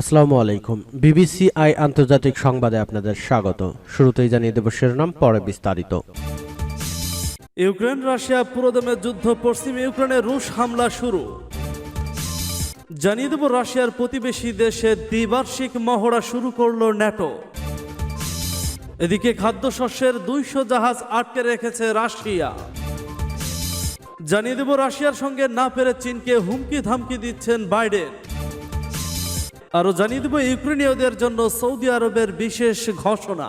আসসালামু আলাইকুম। BBC I আন্তর্জাতিক সংবাদে আপনাদের স্বাগত। শুরুতেই জানিয়ে দেব শিরোনাম, পরে বিস্তারিত। ইউক্রেন, রাশিয়া পুরোদমে যুদ্ধ, পশ্চিম ইউক্রেনে রুশ হামলা শুরু। জানিয়ে দেব রাশিয়ার প্রতিবেশী দেশে দ্বিবার্ষিক মহড়া শুরু করল ন্যাটো। এদিকে খাদ্যশস্যের দুইশো জাহাজ আটকে রেখেছে রাশিয়া। জানিয়ে দেব রাশিয়ার সঙ্গে না পেরে চীনকে হুমকি ধামকি দিচ্ছেন বাইডেন। আরও জানিয়ে দেব ইউক্রেনীয়দের জন্য সৌদি আরবের বিশেষ ঘোষণা।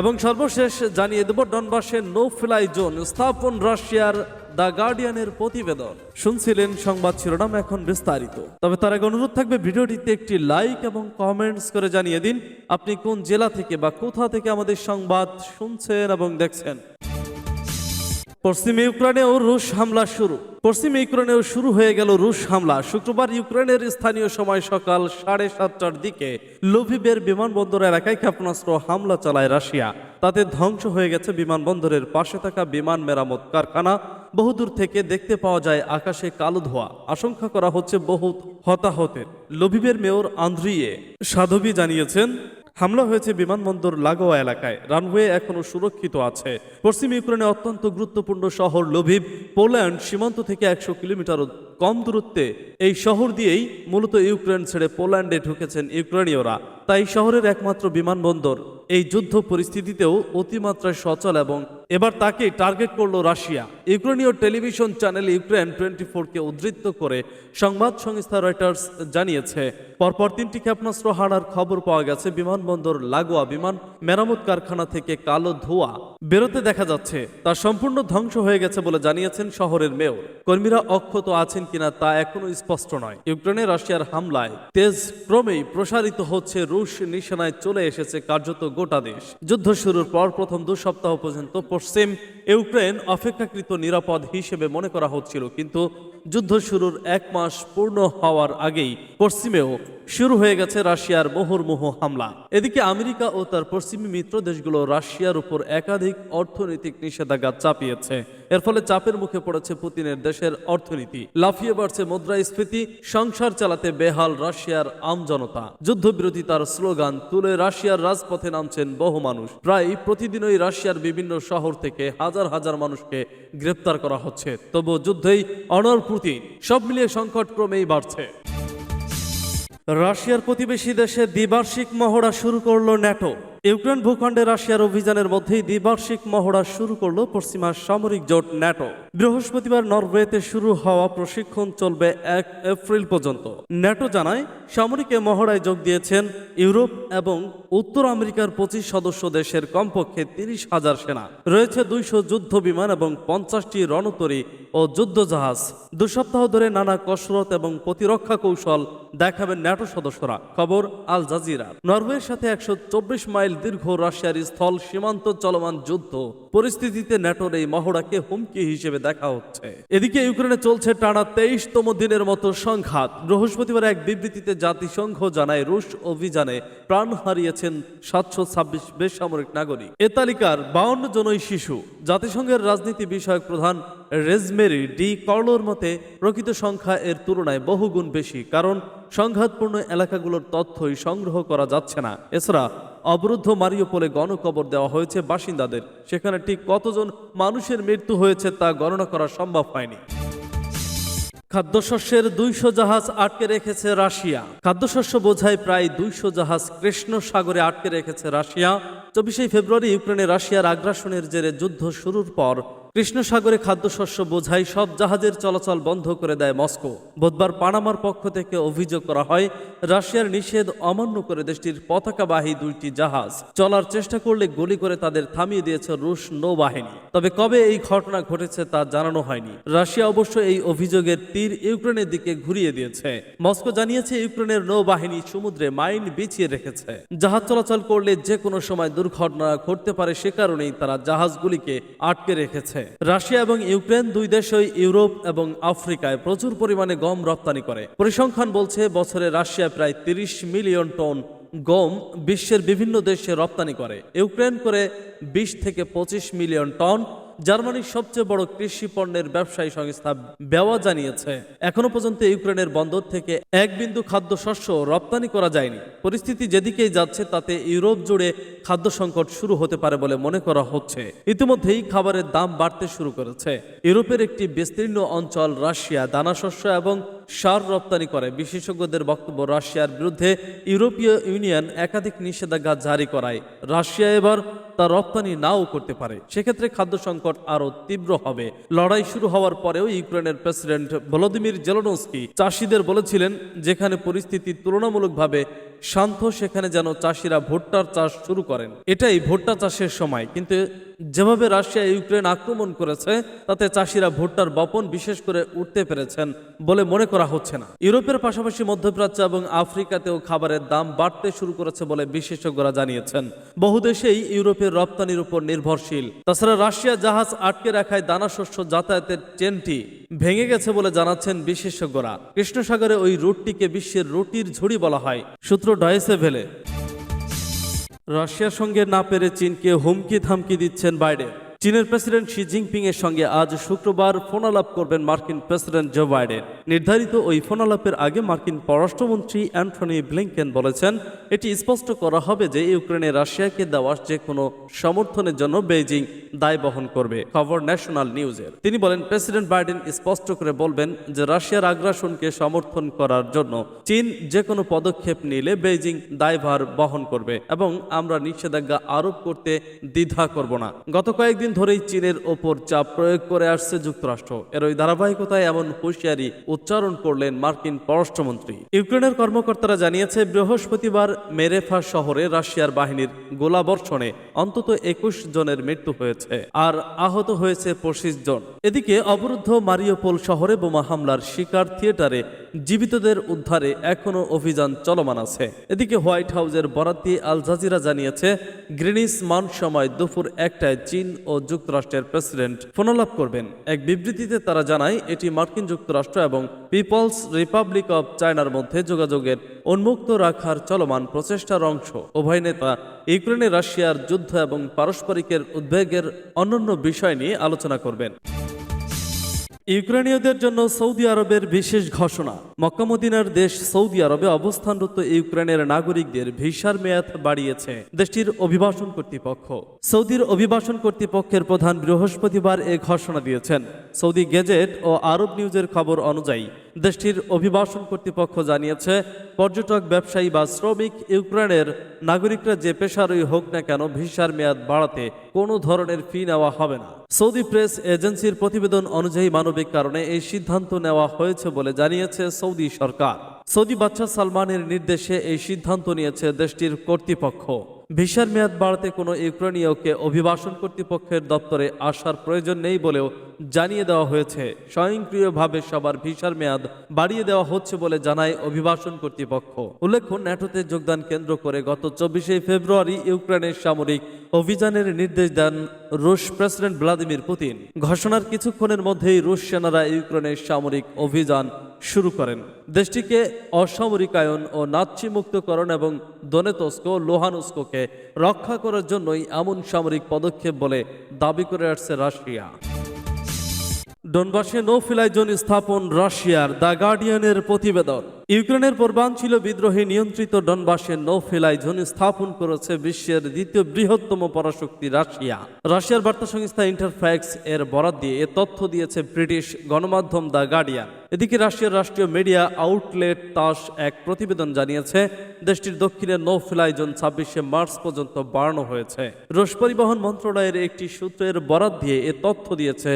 এবং সর্বশেষ জানিয়ে দেব ডনবাসের নো ফ্লাই জোন, স্থাপন রাশিয়ার দ্য গার্ডিয়ানের প্রতিবেদন। শুনছিলেন সংবাদ শিরোনাম এখন বিস্তারিত। তবে তার আগে অনুরোধ থাকবে ভিডিওটিতে একটি লাইক এবং কমেন্টস করে জানিয়ে দিন, আপনি কোন জেলা থেকে বা কোথা থেকে আমাদের সংবাদ শুনছেন এবং দেখছেন। পশ্চিম ইউক্রেনেও রুশ হামলা শুরু। পশ্চিম ইউক্রেনেও শুরু হয়ে গেল রুশ হামলা। শুক্রবার ইউক্রেনের স্থানীয় সময় সকাল সাড়ে সাতটার দিকে লুভিবের বিমানবন্দর এলাকায় ক্ষেপণাস্ত্র হামলা চালায় রাশিয়া। তাতে ধ্বংস হয়ে গেছে বিমানবন্দরের পাশে থাকা বিমান মেরামত কারখানা। বহুদূর থেকে দেখতে পাওয়া যায় আকাশে কালো ধোয়া। আশঙ্কা করা হচ্ছে বহুত হতাহতের। লভিবের মেয়র আন্দ্রিয়ে সাধবী জানিয়েছেন হামলা হয়েছে বিমানবন্দর লাগোয়া এলাকায়। রানওয়ে এখনও সুরক্ষিত আছে। পশ্চিম ইউক্রেনে অত্যন্ত গুরুত্বপূর্ণ শহর লোভিব পোল্যান্ড সীমান্ত থেকে একশো কিলোমিটার কম দূরত্বে। এই শহর দিয়েই মূলত ইউক্রেন ছেড়ে পোল্যান্ডে ঢুকেছেন ইউক্রেনীয়রা। তাই শহরের একমাত্র বিমানবন্দর। এই যুদ্ধ পরিস্থিতিতেও অতিমাত্রায় সচল এবং এবার তাকে টার্গেট করল রাশিয়া। ইউক্রেনীয় টেলিভিশন চ্যানেল ইউক্রেন টোয়েন্টি ফোরকে উদ্ধৃত করে সংবাদ সংস্থা রয়টার্স জানিয়েছে, পরপর তিনটি ক্ষেপণাস্ত্র হারার খবর পাওয়া গেছে। বিমানবন্দর লাগোয়া বিমান, মেরামত কারখানা থেকে কালো ধোঁয়া। বেরোতে দেখা যাচ্ছে, তা সম্পূর্ণ ধ্বংস হয়ে গেছে বলে জানিয়েছেন শহরের মেয়র। কর্মীরা অক্ষত আছেন কিনা তা এখনও স্পষ্ট নয়। ইউক্রেনে রাশিয়ার হামলায় তেজ ক্রমেই প্রসারিত হচ্ছে রুশ নিশানায় চলে এসেছে কার্যত গোটা দেশ। যুদ্ধ শুরুর পর প্রথম দু সপ্তাহ পর্যন্ত পশ্চিম ইউক্রেন অপেক্ষাকৃত নিরাপদ হিসেবে মনে করা হচ্ছিল, কিন্তু যুদ্ধ শুরুর এক মাস পূর্ণ হওয়ার আগেই পশ্চিমেও শুরু হয়ে গেছে রাশিয়ার মুহুর্মুহু হামলা। এদিকে আমেরিকা ও তার পশ্চিমী মিত্র দেশগুলো রাশিয়ার উপর একাধিক অর্থনৈতিক নিষেধাজ্ঞা চাপিয়েছে। এর ফলে চাপের মুখে পড়েছে পুতিনের দেশের অর্থনীতি। লাফিয়ে বাড়ছে মুদ্রাস্ফীতি সংসার চালাতে বেহাল রাশিয়ার আমজনতা যুদ্ধবিরোধী তার স্লোগান, তুলে রাশিয়ার রাজপথে নামছেন বহু মানুষ। প্রায় প্রতিদিনই রাশিয়ার বিভিন্ন শহর থেকে হাজার হাজার মানুষকে গ্রেপ্তার করা হচ্ছে। তবু যুদ্ধেই অনর পুতিন, সব মিলিয়ে সংকট ক্রমেই বাড়ছে। রাশিয়ার প্রতিবেশী দেশে দ্বিবার্ষিক মহড়া শুরু করল ন্যাটো। ইউক্রেন ভূখণ্ডে রাশিয়ার অভিযানের মধ্যেই দ্বিবার্ষিক মহড়া শুরু করল পশ্চিমা সামরিক জোট ন্যাটো। বৃহস্পতিবার নরওয়েতে শুরু হওয়া প্রশিক্ষণ চলবে এক এপ্রিল পর্যন্ত। ন্যাটো জানায়, সামরিক এ মহড়ায় যোগ দিয়েছেন ইউরোপ এবং উত্তর আমেরিকার পঁচিশ সদস্য দেশের কমপক্ষে তিরিশ হাজার সেনা। রয়েছে দুইশো যুদ্ধ বিমান এবং পঞ্চাশটি রণতরী ও যুদ্ধজাহাজ দু সপ্তাহ ধরে নানা কসরত এবং প্রতিরক্ষা কৌশল দেখাবেন ন্যাটো সদস্যরা। খবর আল জাজিরা। নরওয়ের সাথে একশো চব্বিশ মাইল দীর্ঘ রাশিয়ার স্থল সীমান্ত চলমান যুদ্ধ। পরিস্থিতিতে ন্যাটোর এই মহড়াকে হুমকি হিসেবে দেখা হচ্ছে। এদিকে ইউক্রেনে চলছে টানা তেইশতম দিনের মতো সংঘাত। বৃহস্পতিবার এক বিবৃতিতে জাতিসংঘ জানায়, রুশ অভিযানে প্রাণ হারিয়েছেন সাতশো ছাব্বিশ বেসামরিক নাগরিক। এ তালিকার বাউন্ন জনই শিশু। জাতিসংঘের রাজনীতি বিষয়ক প্রধান রেজমেরি ডি কর্লোর মতে, প্রকৃত সংখ্যা এর তুলনায় বহুগুণ বেশি, কারণ সংঘাতপূর্ণ এলাকাগুলোর তথ্যই সংগ্রহ করা যাচ্ছে না। এছাড়া অবরুদ্ধ মারিওপোলে গণকবর দেওয়া হয়েছে বাসিন্দাদের। সেখানে ঠিক কতজন মানুষের মৃত্যু হয়েছে তা গণনা করা সম্ভব হয়নি। খাদ্যশস্যের দুইশো জাহাজ আটকে রেখেছে রাশিয়া। খাদ্যশস্য বোঝায় প্রায় দুইশো জাহাজ কৃষ্ণ সাগরে আটকে রেখেছে রাশিয়া। চব্বিশে ফেব্রুয়ারি ইউক্রেনে রাশিয়ার আগ্রাসনের জেরে যুদ্ধ শুরুর পর কৃষ্ণ সাগরে খাদ্যশস্য বোঝাই সব জাহাজের চলাচল বন্ধ করে দেয় মস্কো। বুধবার পানামার পক্ষ থেকে অভিযোগ করা হয়, রাশিয়ার নিষেধ অমান্য করে দেশটির পতাকাবাহী দুইটি জাহাজ চলার চেষ্টা করলে গুলি করে তাদের থামিয়ে দিয়েছে রুশ নৌবাহিনী। তবে কবে এই ঘটনা ঘটেছে তা জানানো হয়নি। রাশিয়া অবশ্য এই অভিযোগের তীর ইউক্রেনের দিকে ঘুরিয়ে দিয়েছে। মস্কো জানিয়েছে, ইউক্রেনের নৌবাহিনী সমুদ্রে মাইন বিছিয়ে রেখেছে। জাহাজ চলাচল করলে যে কোনো সময় দুর্ঘটনা ঘটতে পারে সে কারণেই তারা জাহাজগুলিকে আটকে রেখেছে। রাশিয়া এবং ইউক্রেন দুই দেশই ইউরোপ এবং আফ্রিকায় প্রচুর পরিমাণে গম রপ্তানি করে। পরিসংখ্যান বলছে, বছরে রাশিয়া প্রায় তিরিশ মিলিয়ন টন গম বিশ্বের বিভিন্ন দেশে রপ্তানি করে। ইউক্রেন করে বিশ থেকে পঁচিশ মিলিয়ন টন জার্মানির সবচেয়ে বড় কৃষি পণ্যের ব্যবসায়ী সংস্থা বেওয়া জানিয়েছে, এখনও পর্যন্ত ইউক্রেনের বন্দর থেকে এক বিন্দু খাদ্যশস্য রপ্তানি করা যায়নি। পরিস্থিতি যেদিকেই যাচ্ছে, তাতে ইউরোপ জুড়ে খাদ্য সংকট শুরু হতে পারে বলে মনে করা হচ্ছে। ইতিমধ্যেই খাবারের দাম বাড়তে শুরু করেছে। ইউরোপের একটি বিস্তীর্ণ অঞ্চল রাশিয়া, দানাশস্য এবং সার রপ্তানি করে। বিশেষজ্ঞদের বক্তব্য, রাশিয়ার বিরুদ্ধে ইউরোপীয় ইউনিয়ন একাধিক নিষেধাজ্ঞা জারি করায়। রাশিয়া এবার তা রপ্তানি নাও করতে পারে। সেক্ষেত্রে খাদ্য সংকট আরও তীব্র হবে। লড়াই শুরু হওয়ার পরেও ইউক্রেনের প্রেসিডেন্ট ভলোদিমির জেলনস্কি চাষিদের বলেছিলেন, যেখানে পরিস্থিতি তুলনামূলকভাবে শান্ত, সেখানে যেন চাষিরা ভুট্টার চাষ শুরু করেন। এটাই ভুট্টা চাষের সময়। কিন্তু যেভাবে রাশিয়া ইউক্রেন আক্রমণ করেছে, তাতে চাষিরা ভুট্টার বপন বিশেষ করে উঠতে পেরেছেন বলে মনে করা হচ্ছে না। ইউরোপের পাশাপাশি মধ্যপ্রাচ্য এবং আফ্রিকাতেও খাবারের দাম বাড়তে শুরু করেছে বলে বিশেষজ্ঞরা জানিয়েছেন। বহু দেশেই ইউরোপের রপ্তানির উপর নির্ভরশীল। তাছাড়া রাশিয়া জাহাজ আটকে রাখায় দানাশস্য যাতায়াতের চেনটি ভেঙে গেছে বলে জানাচ্ছেন বিশেষজ্ঞরা। কৃষ্ণসাগরে ওই রুটটিকে বিশ্বের রুটির ঝুড়ি বলা হয়। সূত্র ডয়েসে ভেলে। রাশিয়ার সঙ্গে না পেরে চীনকে হুমকি থামকি দিচ্ছেন বাইডেন। চীনের প্রেসিডেন্ট শি জিনপিং এর সঙ্গে আজ শুক্রবার ফোনালাপ করবেন মার্কিন প্রেসিডেন্ট জো বাইডেন। নির্ধারিত ওই ফোনালাপের আগে মার্কিন পররাষ্ট্রমন্ত্রী অ্যান্টনি ব্লিংকেন বলেছেন, এটি স্পষ্ট করা হবে যে ইউক্রেনে রাশিয়াকে দেওয়া যে কোনো সমর্থনের জন্য বেইজিং দায় বহন করবে, খবর ন্যাশনাল নিউজের। তিনি বলেন, প্রেসিডেন্ট বাইডেন স্পষ্ট করে বলবেন যে রাশিয়ার আগ্রাসনকে সমর্থন করার জন্য চীন যে কোনো পদক্ষেপ নিলে বেইজিং দায়ভার বহন করবে এবং আমরা নিষেধাজ্ঞা আরোপ করতে দ্বিধা করব না। গত কয়েকদিন ধরেই চীনের ওপর চাপ প্রয়োগ করে আসছে যুক্তরাষ্ট্র। এর ওই ধারাবাহিকতায় এমন হুঁশিয়ারি উচ্চারণ করলেন মার্কিন পররাষ্ট্রমন্ত্রী। ইউক্রেনের কর্মকর্তারা জানিয়েছে, বৃহস্পতিবার মেরেফা শহরে রাশিয়ার বাহিনীর গোলাবর্ষণে অন্তত একুশ জনের মৃত্যু হয়েছে আর আহত হয়েছে পঁচিশ জন। এদিকে অবরুদ্ধ মারিওপোল শহরে বোমা হামলার শিকার থিয়েটারে জীবিতদের উদ্ধারে এখনও অভিযান চলমান আছে। এদিকে হোয়াইট হাউসের বরাত আল জাজিরা জানিয়েছে, গ্রিনিস মান সময় দুপুর একটায় চীন ও যুক্তরাষ্ট্রের প্রেসিডেন্ট ফোনালাপ করবেন। এক বিবৃতিতে তারা জানায়, এটি মার্কিন যুক্তরাষ্ট্র এবং পিপলস রিপাবলিক অব চায়নার মধ্যে যোগাযোগের উন্মুক্ত রাখার চলমান প্রচেষ্টার অংশ। উভয় নেতা ইউক্রেনে রাশিয়ার যুদ্ধ এবং পারস্পরিকের উদ্বেগের অন্যান্য বিষয় নিয়ে আলোচনা করবেন। ইউক্রেনীয়দের জন্য সৌদি আরবের বিশেষ ঘোষণা। মক্কামদিনার দেশ সৌদি আরবে অবস্থানরত ইউক্রেনের নাগরিকদের ভিসার মেয়াদ বাড়িয়েছে, দেশটির অভিবাসন কর্তৃপক্ষ। সৌদির অভিবাসন কর্তৃপক্ষের প্রধান বৃহস্পতিবার এ ঘোষণা দিয়েছেন। সৌদি গেজেট ও আরব নিউজের খবর অনুযায়ী, দেশটির অভিবাসন কর্তৃপক্ষ জানিয়েছে, পর্যটক, ব্যবসায়ী বা শ্রমিক ইউক্রেনের নাগরিকরা যে পেশারই হোক না কেন ভিসার মেয়াদ বাড়াতে কোনো ধরনের ফি নেওয়া হবে না। সৌদি প্রেস এজেন্সির প্রতিবেদন অনুযায়ী মানবিক কারণে এই সিদ্ধান্ত নেওয়া হয়েছে বলে জানিয়েছে সৌদি সরকার। সৌদি বাচ্চা সালমানের নির্দেশে এই সিদ্ধান্ত নিয়েছে দেশটির কর্তৃপক্ষ। ভিসার মেয়াদ বাড়াতে কোনো ইউক্রেনীয়কে অভিবাসন কর্তৃপক্ষের দপ্তরে আসার প্রয়োজন নেই বলেও জানিয়ে দেওয়া হয়েছে। স্বয়ংক্রিয়ভাবে সবার ভিসার মেয়াদ বাড়িয়ে দেওয়া হচ্ছে বলে জানায় অভিবাসন কর্তৃপক্ষ। উল্লেখ্য, ন্যাটোতে যোগদান কেন্দ্র করে গত চব্বিশে ফেব্রুয়ারি ইউক্রেনের সামরিক অভিযানের নির্দেশ দেন রুশ প্রেসিডেন্ট ভ্লাদিমির পুতিন। ঘোষণার কিছুক্ষণের মধ্যেই রুশ সেনারা ইউক্রেনের সামরিক অভিযান শুরু করেন। দেশটিকে অসামরিকায়ন ও নাৎসি মুক্তকরণ এবং দনেতস্ক ও লোহানুস্কোকে রক্ষা করার জন্যই এমন সামরিক পদক্ষেপ বলে দাবি করে আসছে রাশিয়া। ডনবাসে নো ফ্লাই জোন স্থাপন রাশিয়ার দ্য গার্ডিয়ানের প্রতিবেদন। ইউক্রেনের পূর্বাঞ্চল বিদ্রোহী নিয়ন্ত্রিত ডনবাসে নো ফ্লাই জোন স্থাপন করেছে বিশ্বের দ্বিতীয় বৃহত্তম পরাশক্তি রাশিয়া। রাশিয়ার বার্তা সংস্থা ইন্টারফ্যাক্স এর বরাত দিয়ে এ তথ্য দিয়েছে ব্রিটিশ গণমাধ্যম দ্য গার্ডিয়ান। এদিকে রাশিয়ার রাষ্ট্রীয় মিডিয়া আউটলেট তাস এক প্রতিবেদন জানিয়েছে, দেশটির দক্ষিণে নো ফ্লাই জোন ছাব্বিশে মার্চ পর্যন্ত বাড়ানো হয়েছে। রুশ পরিবহন মন্ত্রণালয়ের একটি সূত্রের বরাত দিয়ে এ তথ্য দিয়েছে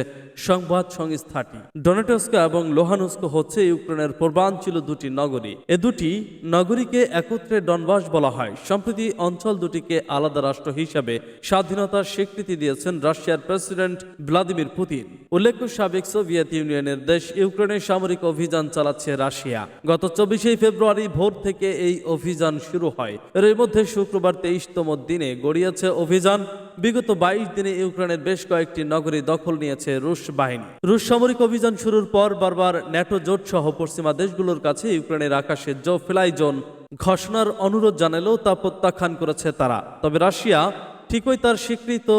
সংবাদ সংস্থাটি। ডোনেটস্কা এবং লোহানুস্কো হচ্ছে ইউক্রেনের পূর্বাঞ্চল দুটি নগরী। এ দুটি নগরীকে একত্রে ডনবাস বলা হয়। সম্প্রতি অঞ্চল দুটিকে আলাদা রাষ্ট্র হিসাবে স্বাধীনতার স্বীকৃতি দিয়েছেন রাশিয়ার প্রেসিডেন্ট ভ্লাদিমির পুতিন। উল্লেখ্য সাবেক সোভিয়েত ইউনিয়নের দেশ ইউক্রেনের সামরিক অভিযান চালাচ্ছে রাশিয়া। গত চব্বিশে ফেব্রুয়ারি ভোর থেকে এই অভিযান শুরু হয়। এর মধ্যে শুক্রবার তেইশতম দিনে গড়িয়েছে অভিযান। বিগত বাইশ দিনে ইউক্রেনের বেশ কয়েকটি নগরী দখল নিয়েছে রুশ বাহিনী। রুশ সামরিক অভিযান শুরুর পর বারবার ন্যাটো জোট সহ পশ্চিমা দেশগুলোর কাছে ইউক্রেনের আকাশে জো ফ্লাই জোন ঘোষণার অনুরোধ জানালেও তা প্রত্যাখ্যান করেছে তারা। তবে রাশিয়া ঠিকই তার স্বীকৃত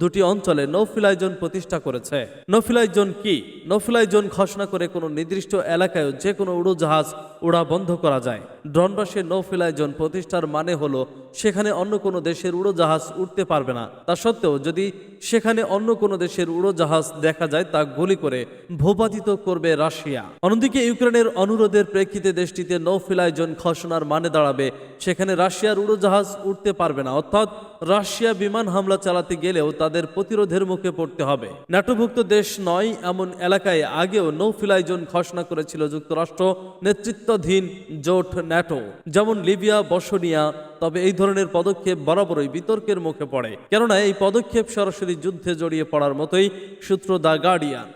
দুটি অঞ্চলে নৌফিলাই জোন প্রতিষ্ঠা করেছে। নৌফিলাই জোন কি? নৌফিলাই জোন ঘোষণা করে কোনো নির্দিষ্ট এলাকায় যে কোনো উড়োজাহাজ উড়া বন্ধ করা যায়। ড্রোনবাসে নৌফিলাই জোন প্রতিষ্ঠার মানে হলো সেখানে অন্য কোনো দেশের উড়োজাহাজ উঠতে পারবে না। তা সত্ত্বেও যদি সেখানে অন্য কোনো দেশের উড়োজাহাজ দেখা যায়, তা গুলি করে ভূপাতিত করবে রাশিয়া। অন্যদিকে ইউক্রেনের অনুরোধের প্রেক্ষিতে দেশটিতে নৌফিলাই জোন ঘোষণার মানে দাঁড়াবে। সেখানে রাশিয়ার উড়োজাহাজ উঠতে পারবে না। অর্থাৎ রাশিয়া বিমান হামলা চালাতে গেলেও তাদের প্রতিরোধের মুখে পড়তে হবে। ন্যাটোভুক্ত দেশ নয়, এমন এলাকায় আগেও নৌফিলাই জোন ঘোষণা করেছিল যুক্তরাষ্ট্র নেতৃত্বাধীন জোট ন্যাটো। যেমন লিবিয়া, বসনিয়া তবে এই ধরনের পদক্ষেপ বরাবরই বিতর্কের মুখে পড়ে। কেননা এই পদক্ষেপ সরাসরি যুদ্ধে জড়িয়ে পড়ার মতোই সূত্র দ্য গার্ডিয়ান।